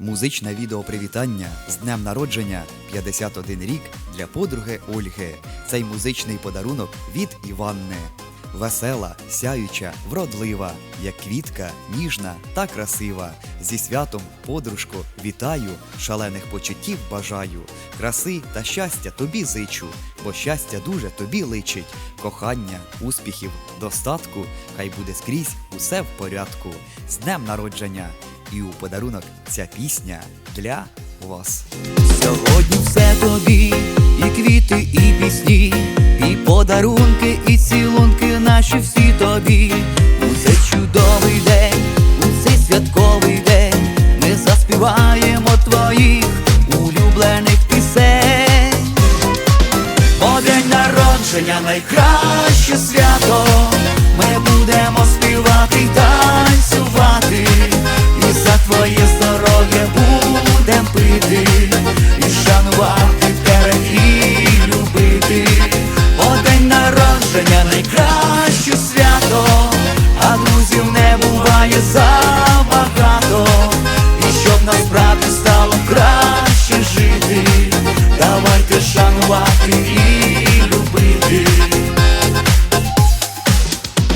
Музичне відео привітання з днем народження 51 рік для подруги Ольги. Цей музичний подарунок від Іванни. Весела, сяюча, вродлива, як квітка, ніжна та красива. Зі святом, подружко, вітаю, шалених почуттів бажаю, краси та щастя тобі зичу, бо щастя дуже тобі личить, кохання, успіхів, достатку, хай буде скрізь усе в порядку. З днем народження! І у подарунок ця пісня для вас. Сьогодні все тобі, і квіти, і пісні, і подарунки, і цілунки наші всі тобі. У цей чудовий день, у цей святковий день, ми заспіваємо твоїх улюблених пісень. Бо день народження найкраще свято. Ми будемо співати й шанувати і любити.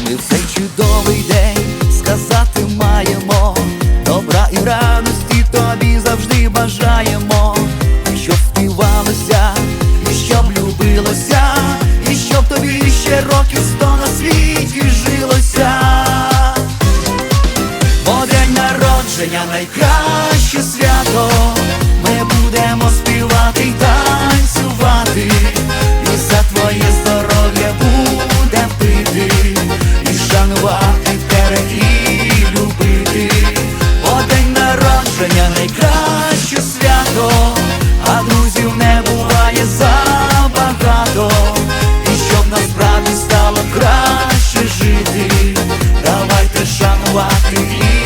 Ми в цей чудовий день сказати маємо добра і радості тобі завжди бажаємо, щоб співалося, і щоб любилося, і щоб тобі ще років сто на світі жилося. Бо день народження найкраще свято. Народження найкраще свято, а друзів не буває забагато. І щоб насправді стало краще жити, давайте шанувати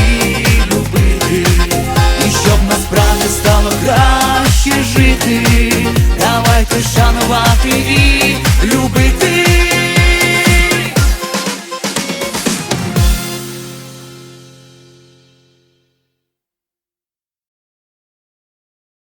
краще жити,